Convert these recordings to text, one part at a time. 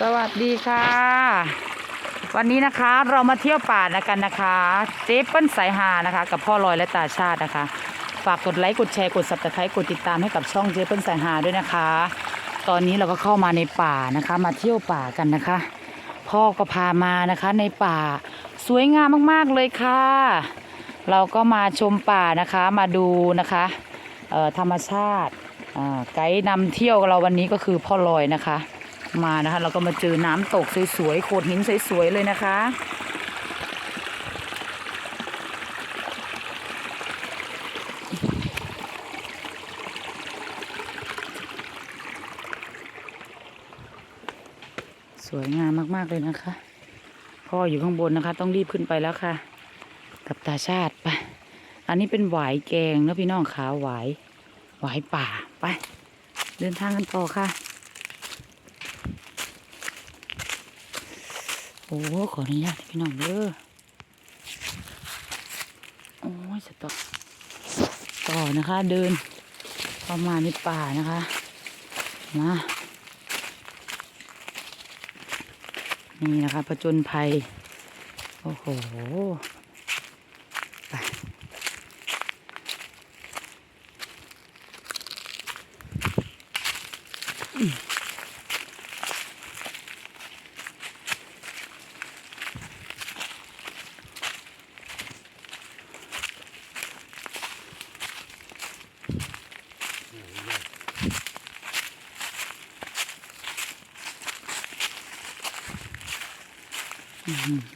สวัสดีค่ะ วันนี้นะคะเรามาเที่ยวป่านะกันนะคะเจ๊เปิ้ลสายหานะคะ กับพ่อลอยและตาชาตินะคะ ฝากกดไลค์กดแชร์กด subscribe กดติดตามให้กับช่องเจ๊เปิ้ลสายหาด้วยนะคะ ตอนนี้เราก็เข้ามาในป่านะคะ มาเที่ยวป่ากันนะคะ พ่อก็พามานะคะในป่าสวยงามมากๆเลยค่ะ เราก็มาชมป่านะคะมาดูนะคะธรรมชาติไกด์นำเที่ยวเราวันนี้ก็คือพ่อลอยนะคะ มานะคะ เราก็มาเจอน้ำตกสวยๆโขดหินสวยๆเลยนะคะสวยงามมากๆเลยนะคะ พ่ออยู่ข้างบนนะคะ ต้องรีบขึ้นไปแล้วค่ะ กับตาชาติไป อันนี้เป็นหวายแกงนะพี่น้องขาหวาย หวายป่าไป เดินทางกันต่อค่ะ อ้ขออนุญาตพี่น้องเด้อโอ้ยสต่อต่อนะคะ เดินเข้ามาในป่านะคะมานี่นะคะผจญภัย โอ้โหไปอื้อ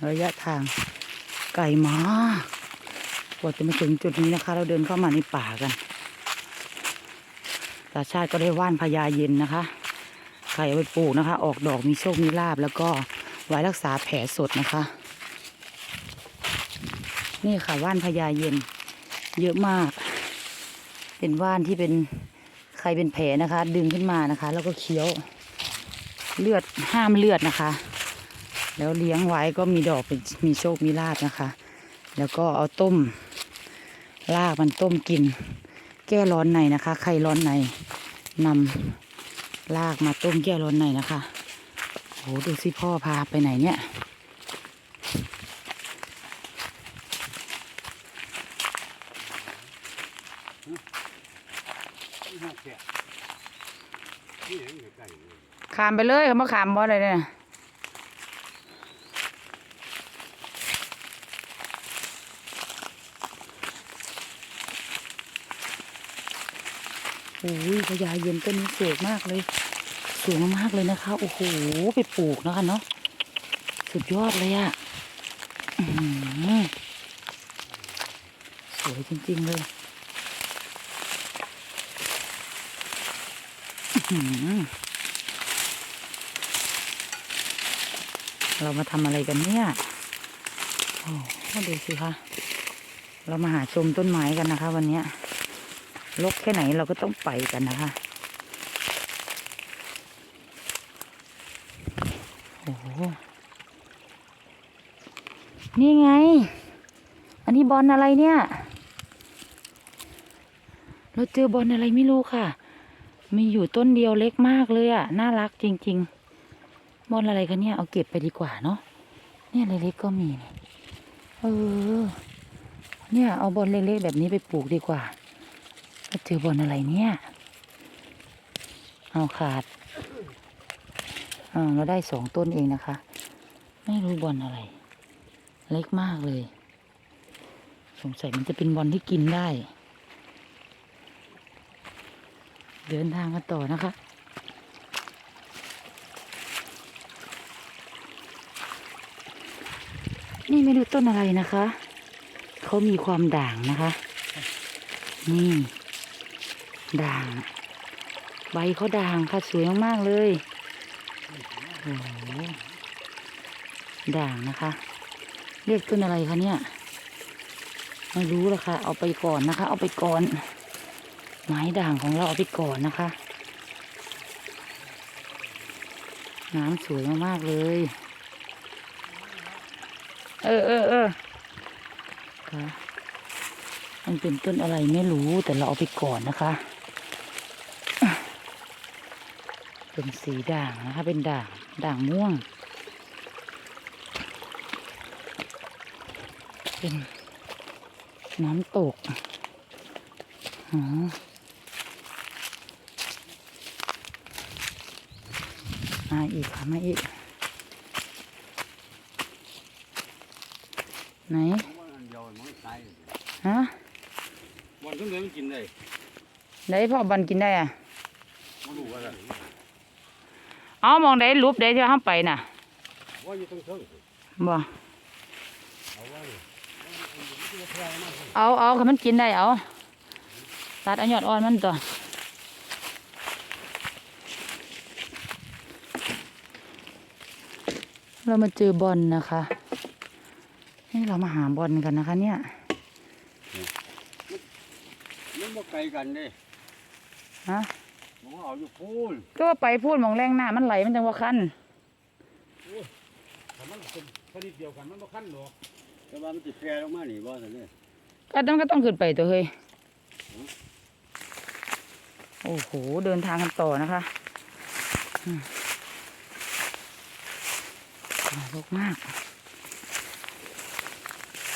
ระยะทางไกลมากกว่าจะมาถึงจุดนี้นะคะ เราเดินเข้ามาในป่ากันตาชาติก็ได้ว่านพญาเย็นนะคะใครเอาไปปลูกนะคะ ออกดอกมีโชคมีลาบแล้วก็ไว้รักษาแผลสดนะคะ นี่ค่ะว่านพญาเย็น เยอะมาก เป็นว่านที่เป็นใครเป็นแผลนะคะ ดึงขึ้นมานะคะ แล้วก็เคี้ยวเลือดห้ามเลือดนะคะ แล้วเลี้ยงไว้ก็มีดอกเป็นมีโชคมีลาบนะคะ แล้วก็เอาต้มลากมันต้มกิน แก้ร้อนในนะคะ ใครร้อนในนำลากมาต้มแก้ร้อนในนะคะโหดูสิพ่อพาไปไหนเนี่ยขามไปเลยเขามาขามบ่อะไรเนี่ยโอ้ย พญาเย็นต้นนี้สวยมากเลยสวยมากๆเลยนะคะ โอ้โห ไปปลูกนะคะเนาะ สุดยอดเลยอะอื้อหือสวยจริง ๆ เลยเรามาทำอะไรกันเนี่ย โอ้ดูสิคะ เรามาหาชมต้นไม้กันนะคะ วันนี้ ลกแค่ไหนเราก็ต้องไปกันนะคะโอ้โหนี่ไง อันนี้บอลอะไรเนี่ย เราเจอบอลอะไรไม่รู้ค่ะ มีอยู่ต้นเดียวเล็กมากเลยอะ่ะ น่ารักจริง ๆ บอลอะไรกันเนี่ย เอาเก็บไปดีกว่าเนาะ เนี่ยเล็กๆก็มีเนี่ยเออ เนี่ยเอาบอลเล็กๆแบบนี้ไปปลูกดีกว่า แล้วเจอบอลอะไรเนี่ย เอาขาดอ่าเราได้สองต้นเองนะคะ ไม่รู้บอลอะไร เล็กมากเลย สงสัยมันจะเป็นบอลที่กินได้ เดินทางกันต่อนะคะนี่ไม่รู้ต้นอะไรนะคะ เขามีความด่างนะคะ นี่ ด่าง ใบเขาด่างค่ะสวยมากๆเลยโอ้ด่างนะคะ เรียกต้นอะไรคะเนี่ยไม่รู้ละค่ะ เอาไปก่อนนะคะ เอาไปก่อน ไม้ด่างของเราเอาไปก่อนนะคะน้ำสวยมากๆเลย เออเออเออค่ะมันเป็นต้นอะไรไม่รู้แต่เราเอาไปก่อนนะคะ ไป เป็นสีด่างนะคะเป็นด่างด่างม่วง เป็นน้ำตกอ๋อมาอีกค่ะมาอีก ไหนวันเดียวมันตายฮะวันขึ้นเลยมันกินได้ไหนพ่อบันกินได้อะ ไม่รู้ว่าอะไร เอามองได้รูปได้ที่ห้ามไปน่ะว่าอยู่ตรงเทิงบ่เอาไว้เอาเอาค่ะมันกินได้เอาตัดเอายอดอ่อนมันตัวเรามาเจอบอลนะคะนี่เรามาหาบอลกันนะคะ เนี่ยมันบ่ไกลกันเด้ฮะ มันเอาอยู่พูนก็ว่าไปพูดมองแรงหน้ามันไหลมันจังว่าคันถ้ามันเป็นชนิดเดียวกันมันบ่คันหรอกแต่ว่ามันติดแพร่ลงมานี่บ่ซั่นนี่ก็ต้องก็ต้องขึ้นไปตัวเฮ้ยโอ้โหเดินทางกันต่อนะคะอืมลกมาก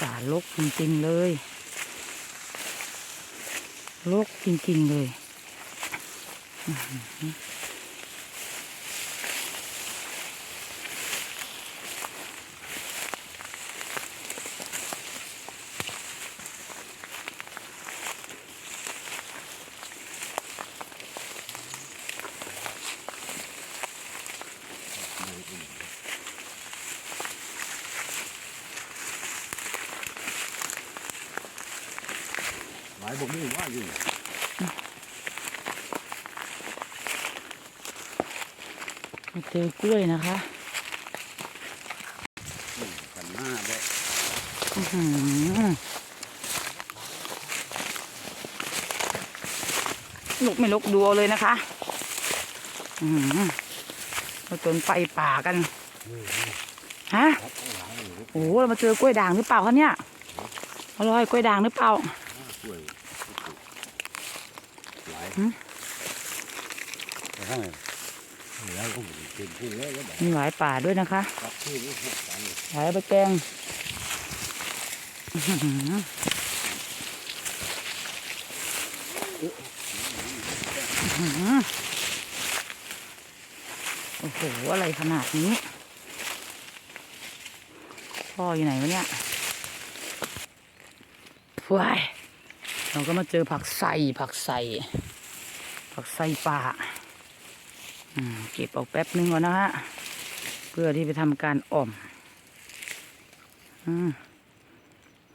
สาลกจริงๆเลยลกจริงๆเลย อื้อหือหลายบ่ มีว่าอยู่มาเจอกล้วยนะคะกันหน้าบ่อื้อหือลุกไม่ลุกดูเอาเลยนะคะอือหือเราจนไปป่ากันฮะครับทั้งหลายนี่โอ้โหเรามาเจอกล้วยด่างหรือเปล่าคะเนี่ยอร่อยกล้วยด่างหรือเปล่าช่วยหลายหื มแต่ข้างในแล้วก็เป็นที่เลยก็แบบมีหวายป่าด้วยนะคะกับที่นี่พวกกันนี่หวายเอาไปแกงอื้อหืออื้อหือโอ้โห อะไรขนาดนี้ พ่ออยู่ไหนวะเนี่ยว้ายเราก็มาเจอผักใส่ผักใส่ผักใส่ป่าอืม เก็บออกแป๊บนึงก่อนนะฮะ เพื่อที่ไปทำการอ่อมอืม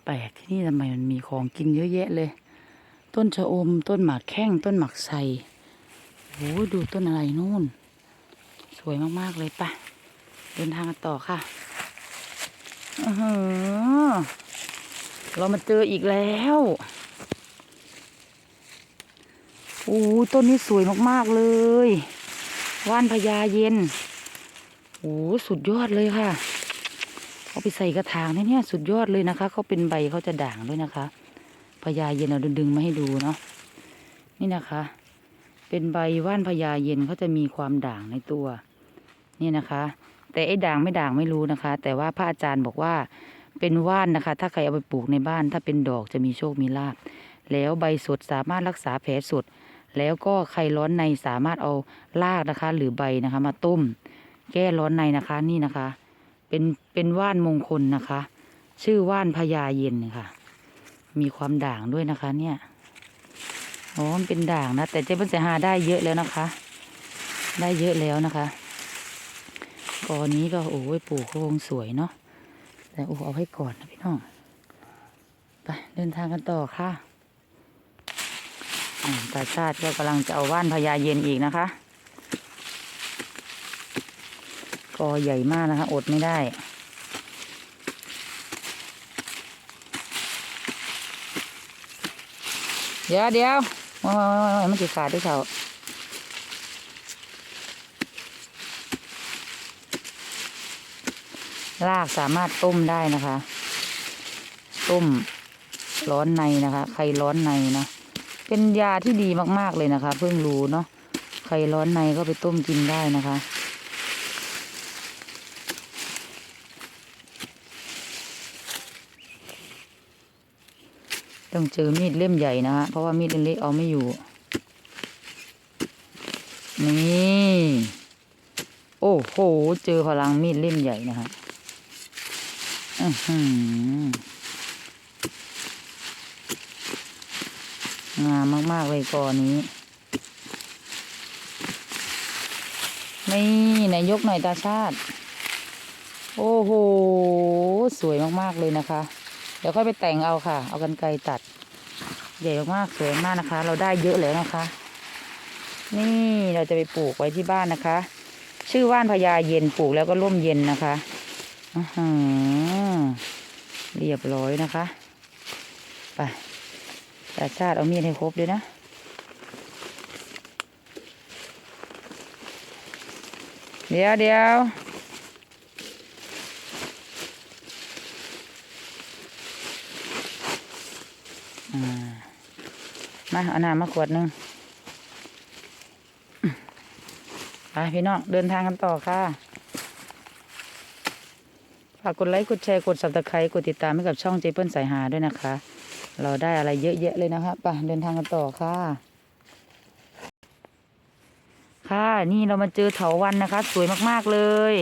แปลกที่นี่ทำไมมันมีของกินเยอะแยะเลย ต้นชะอม ต้นหมากแข้ง ต้นหมากไทรโอ้ดูต้นอะไรนู่น สวยมาก ๆ เลยปะเดินทางกันต่อค่ะอืออเรามาเจออีกแล้วโอ้ต้นนี้สวยมาก ๆ เลย ว่านพญาเย็นโอ้สุดยอดเลยค่ะ เอาไปใส่กระถางนี่เนี่ยสุดยอดเลยนะคะ เขาเป็นใบเขาจะด่างด้วยนะคะพญาเย็นเราดึงมาให้ดูเนาะนี่นะคะ เป็นใบว่านพญาเย็นเขาจะมีความด่างในตัว นี่นะคะ แต่ไอ้ด่างไม่ด่างไม่รู้นะคะ แต่ว่าพระอาจารย์บอกว่าเป็นว่านนะคะ ถ้าใครเอาไปปลูกในบ้าน ถ้าเป็นดอกจะมีโชคมีลาบแล้วใบสดสามารถรักษาแผลสด แล้วก็ใครร้อนในสามารถเอารากนะคะ หรือใบนะคะ มาต้ม แก้ร้อนในนะคะนี่นะคะ เป็นเป็นว่านมงคลนะคะ ชื่อว่านพญาเย็นค่ะ มีความด่างด้วยนะคะ เนี่ยอ๋อมันเป็นด่างนะ แต่เจ๊เปิ้ลเสหาได้เยอะแล้วนะคะ ได้เยอะแล้วนะคะกอนี้ก็โอ้ยปลูกเขาคงสวยเนาะแต่โอ้เอาให้ก่อนนะพี่น้องไปเดินทางกันต่อค่ะ ตาชาติก็กำลังจะเอาว่านพญาเย็นอีกนะคะกอใหญ่มากนะคะ อดไม่ได้ เดี๋ยวเดี๋ยวโอ้ยมันจะขาดด้วยเขารากสามารถต้มได้นะคะ ต้มร้อนในนะคะ ใครร้อนในนะ เป็นยาที่ดีมากๆเลยนะคะ เพิ่งรู้เนาะใครร้อนในก็ไปต้มกินได้นะคะ ต้องเจอมีดเล่มใหญ่นะฮะเพราะว่ามีดเล็กเอาไม่อยู่ นี่โอ้โห เจอพลังมีดเล่มใหญ่นะฮะอื้อหือ งามมาก ๆ เลยกอนี้ นี่ไหนยกหน่อยตาชาติ โอ้โห สวยมาก ๆ เลยนะคะ เดี๋ยวค่อยไปแต่งเอาค่ะ เอากันไกรตัด ใหญ่มากสวยมากนะคะ เราได้เยอะแล้วนะคะ นี่เราจะไปปลูกไว้ที่บ้านนะคะ ชื่อว่านพญาเย็นปลูกแล้วก็ร่มเย็นนะคะอือเรียบร้อยนะคะ ไป ตาชาติเอามีดให้ครบด้วยนะ เดี๋ยวเดี๋ยวมาเอาน้ำมาขวดหนึ่งไปพี่น้องเดินทางกันต่อค่ะฝากกดไลค์ กดแชร์ กด subscribe กดติดตามให้กับช่องเจเปิลสายหาด้วยนะคะ เราได้อะไรเยอะแยะเลยนะคะไปเดินทางกันต่อค่ะ ค่ะนี่เรามาเจอเถาวันนะคะ สวยมากๆเลย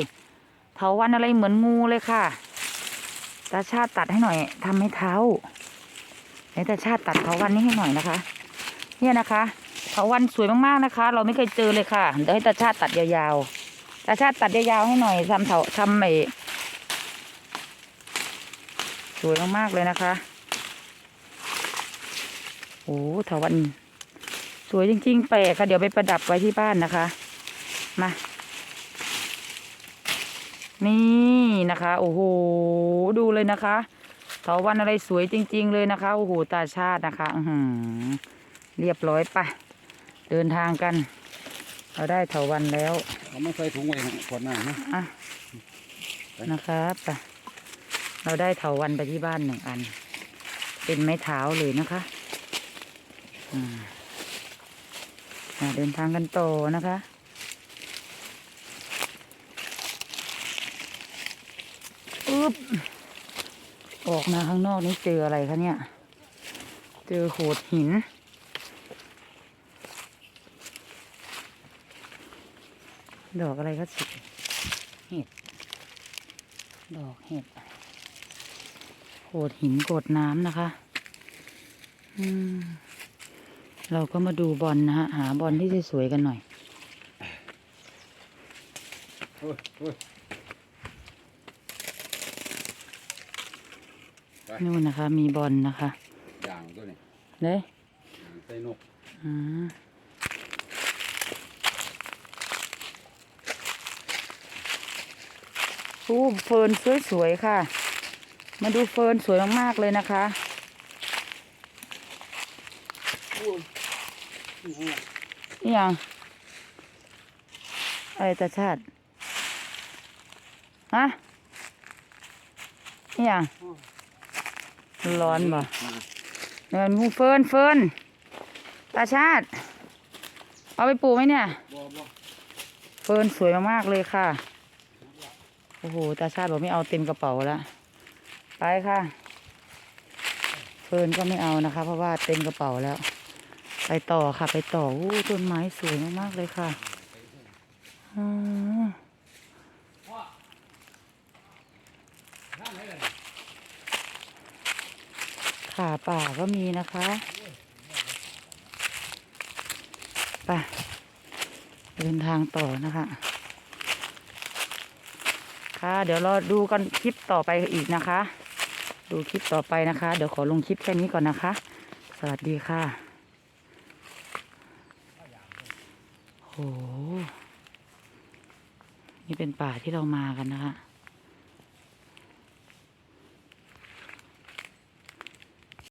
เถาวันอะไรเหมือนงูเลยค่ะตาชาติตัดให้หน่อยทำให้เท้าไหนตาชาติตัดเถาวันนี้ให้หน่อยนะคะ เนี่ยนะคะเถาวันสวยมากๆนะคะ เราไม่เคยเจอเลยค่ะเดี๋ยวให้ตาชาติตัดยาวๆตาชาติตัดยาวๆให้หน่อยทำเถาทำไอสวยมากๆเลยนะคะ โอ้เถาวันสวยจริง ๆ แปลกค่ะ เดี๋ยวไปประดับไว้ที่บ้านนะคะ มา นี่นะคะ โอ้โห ดูเลยนะคะเถาวันอะไรสวยจริง ๆ เลยนะคะ โอ้โห ตาชาตินะคะ อือหือเรียบร้อยไปเดินทางกัน เราได้เถาวันแล้วเอามาใส่ถุงไว้ขวดน้ำนะอะนะคะไปเราได้เถาวันไปที่บ้านหนึ่งอัน เป็นไม้เท้าเลยนะคะอ่าอ่า เดินทางกันต่อนะคะ อึ๊บ ออกมาข้างนอกนี่เจออะไรคะเนี่ย เจอโขดหิน ดอกอะไรก็สิเห็ด ดอกเห็ดโขดหินโขดน้ำนะคะ อืม เราก็มาดูบอลนะฮะ หาบอลที่สวยๆกันหน่อยโอ้ยโอ้ยนู่นนะคะ มีบอลนะคะอย่างตัวนี้เด้ใส่นกอืมอู้เฟิร์นสวยๆค่ะ มาดูเฟิร์นสวยมากๆเลยนะคะ นี่ยังอะไรตาชาติฮะนี่ยังร้อนบ่เดินมูเฟินเฟินตาชาติ เอาไปปลูกไหมเนี่ย เฟินสวยมากๆเลยค่ะ โอ้โห ตาชาติบอกไม่เอาเต็มกระเป๋าแล้วไปค่ะ เฟินก็ไม่เอานะคะ เพราะว่าเต็มกระเป๋าแล้ว ไปต่อค่ะไปต่ออู้ต้นไม้สวยมากๆเลยค่ะขาป่าก็มีนะคะไปเดินทางต่อนะคะ ค่ะ เดี๋ยวรอดูกันคลิปต่อไปอีกนะคะ ดูคลิปต่อไปนะคะ เดี๋ยวขอลงคลิปแค่นี้ก่อนนะคะ สวัสดีค่ะ โห นี่เป็นป่าที่เรามากันนะคะ